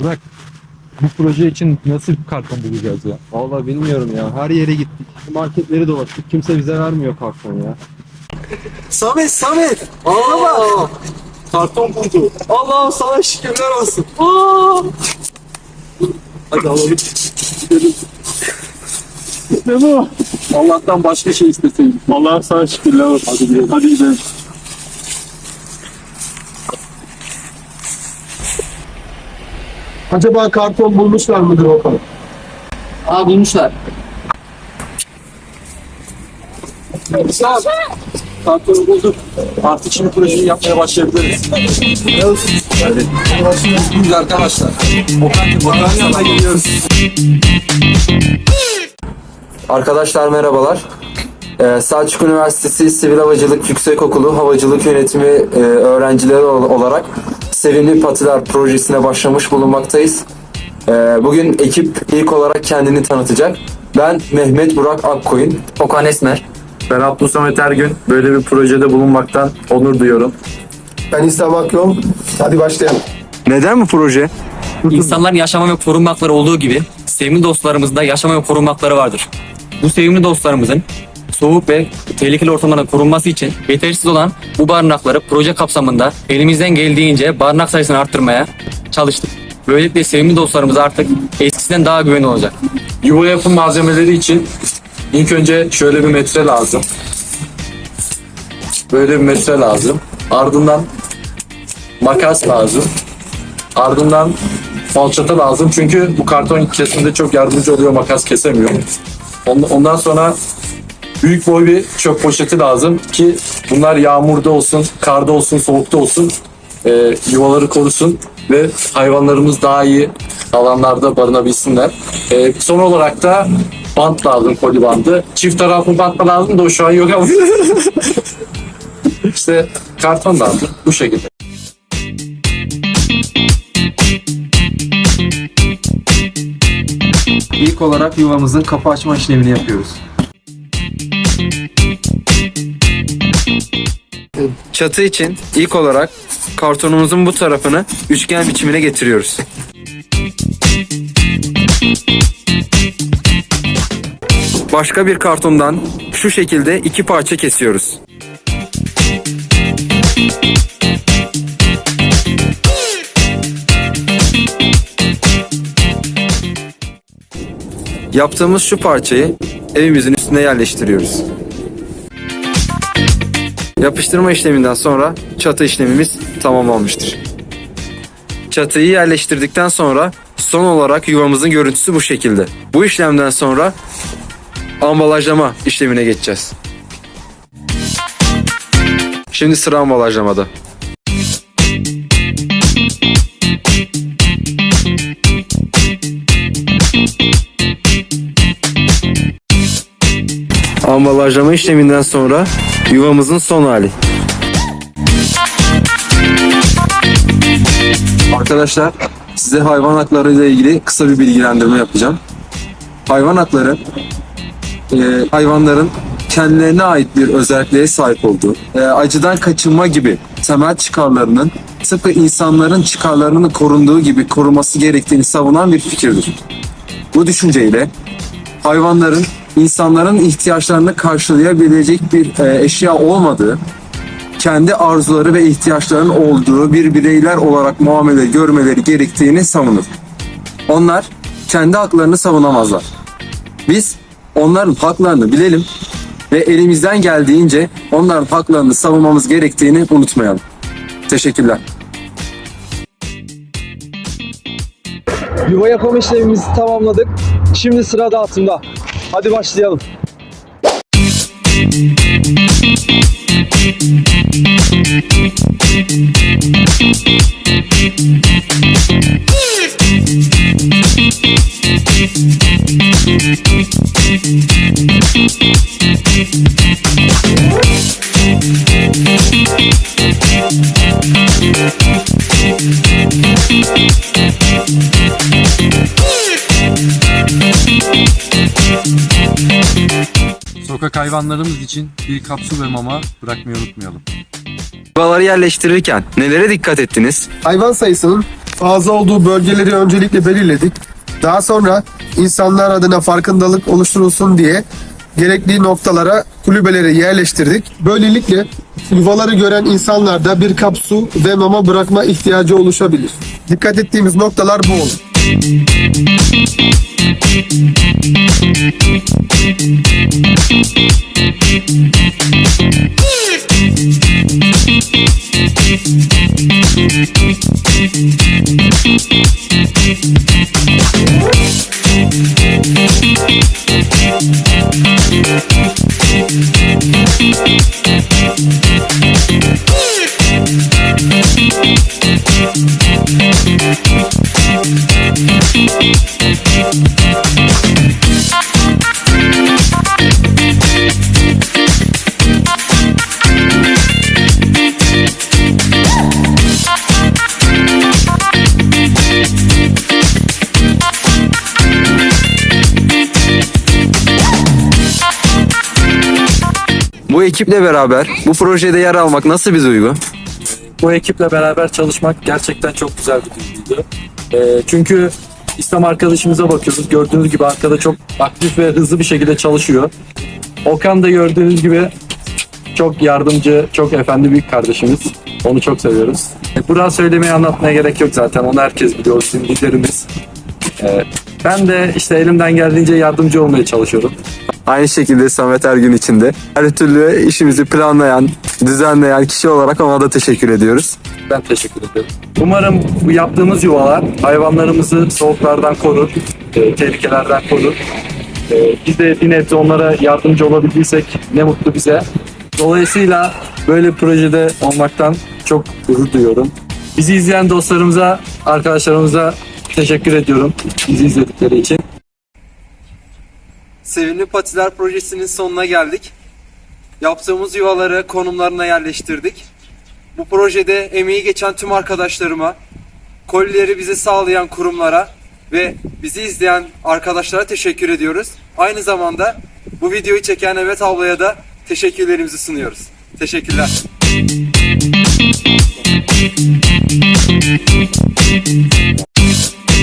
Burak bu proje için nasıl bir karton bulacağız ya? Vallahi bilmiyorum ya. Her yere gittik. Marketleri dolaştık. Kimse bize vermiyor karton ya. Samet Samet. Aa bak. Karton buldu. Allah'ım sana şükürler olsun. Aa. Hadi alalım. Ne bu? Allah'tan başka şey isteseydim. Allah'ım sana şükürler olsun. Hadi gidelim. Hadi gidelim. Acaba karton bulmuşlar mıdır bakalım? Aa bulmuşlar. Güzel. Kartonu bulduk. Artık şimdi projeyi yapmaya başlayabiliriz. Hadi. Biz arkadaşlar. Okan, Okan yanına gidiyoruz. Arkadaşlar merhabalar. Ee, Selçuk Üniversitesi Sivil Havacılık Yüksekokulu Havacılık Yönetimi e, öğrencileri ol- olarak Sevimli Patiler projesine başlamış bulunmaktayız. Ee, bugün ekip ilk olarak kendini tanıtacak. Ben Mehmet Burak Akkoyun. Okan Esmer. Ben Abdülsamet Ergün. Böyle bir projede bulunmaktan onur duyuyorum. Ben İslam Akyol. Hadi başlayalım. Neden bu proje? İnsanların yaşama ve korunma hakları olduğu gibi sevimli dostlarımızın da yaşama ve korunma hakları vardır. Bu sevimli dostlarımızın soğuk ve tehlikeli ortamlardan korunması için yetersiz olan bu barınakları proje kapsamında elimizden geldiğince barınak sayısını arttırmaya çalıştık. Böylelikle sevimli dostlarımız artık eskisinden daha güvenli olacak. Yuva yapım malzemeleri için ilk önce şöyle bir metre lazım. Böyle bir metre lazım. Ardından makas lazım. Ardından falçata lazım çünkü bu karton kesimde çok yardımcı oluyor makas kesemiyor. On- Ondan sonra büyük boy bir çöp poşeti lazım ki bunlar yağmurda olsun, karda olsun, soğukta olsun e, yuvaları korusun ve hayvanlarımız daha iyi alanlarda barınabilsinler. E, son olarak da bant lazım, koli bandı. Çift taraflı bant lazım da o şu an yok ama. işte karton lazım bu şekilde. İlk olarak yuvamızın kapı açma işlemini yapıyoruz. Çatı için ilk olarak kartonumuzun bu tarafını üçgen biçimine getiriyoruz. Başka bir kartondan şu şekilde iki parça kesiyoruz. Yaptığımız şu parçayı evimizin üstüne yerleştiriyoruz. Yapıştırma işleminden sonra çatı işlemimiz tamam olmuştur. Çatıyı yerleştirdikten sonra son olarak yuvamızın görüntüsü bu şekilde. Bu işlemden sonra ambalajlama işlemine geçeceğiz. Şimdi sıra ambalajlamada. Ambalajlama işleminden sonra yuvamızın son hali. Arkadaşlar size hayvan hakları ile ilgili kısa bir bilgilendirme yapacağım. Hayvan hakları e, hayvanların kendilerine ait bir özelliğe sahip olduğu, e, acıdan kaçınma gibi temel çıkarlarının tıpkı insanların çıkarlarının korunduğu gibi koruması gerektiğini savunan bir fikirdir. Bu düşünceyle hayvanların insanların ihtiyaçlarını karşılayabilecek bir e, eşya olmadığı, kendi arzuları ve ihtiyaçlarının olduğu bir bireyler olarak muamele görmeleri gerektiğini savunur. Onlar kendi haklarını savunamazlar. Biz onların haklarını bilelim ve elimizden geldiğince onların haklarını savunmamız gerektiğini unutmayalım. Teşekkürler. Yuva yapım işlemimizi tamamladık. Şimdi sıra dağıtımda. Hadi başlayalım. Sokak hayvanlarımız için bir kapsül ve mama bırakmayı unutmayalım. Yuvaları yerleştirirken nelere dikkat ettiniz? Hayvan sayısının fazla olduğu bölgeleri öncelikle belirledik. Daha sonra insanlar adına farkındalık oluşturulsun diye gerekli noktalara kulübeleri yerleştirdik. Böylelikle yuvaları gören insanlarda bir kap su ve mama bırakma ihtiyacı oluşabilir. Dikkat ettiğimiz noktalar bu olur. Bu ekiple beraber bu projede yer almak nasıl bir duygu? bu ekiple beraber çalışmak gerçekten çok güzel bir duyguydu. Ee, çünkü İslam arkadaşımıza bakıyoruz. Gördüğünüz gibi arkada çok aktif ve hızlı bir şekilde çalışıyor. Okan da gördüğünüz gibi çok yardımcı, çok efendi bir kardeşimiz. Onu çok seviyoruz. E, söylemeye anlatmaya gerek yok zaten. Onu herkes biliyor. Bizim liderimiz. Ee, ben de işte elimden geldiğince yardımcı olmaya çalışıyorum. Aynı şekilde Samet Ergün için de her türlü işimizi planlayan, düzenleyen kişi olarak ona da teşekkür ediyoruz. Ben teşekkür ederim. Umarım bu yaptığımız yuvalar hayvanlarımızı soğuklardan korur, e, tehlikelerden korur. E, biz de bir nebze onlara yardımcı olabildiysek ne mutlu bize. Dolayısıyla böyle bir projede olmaktan çok gurur duyuyorum. Bizi izleyen dostlarımıza, arkadaşlarımıza teşekkür ediyorum bizi izledikleri için. Sevimli Patiler projesinin sonuna geldik. Yaptığımız yuvaları konumlarına yerleştirdik. Bu projede emeği geçen tüm arkadaşlarıma, kolileri bize sağlayan kurumlara ve bizi izleyen arkadaşlara teşekkür ediyoruz. Aynı zamanda bu videoyu çeken Emet ablaya da teşekkürlerimizi sunuyoruz. Teşekkürler.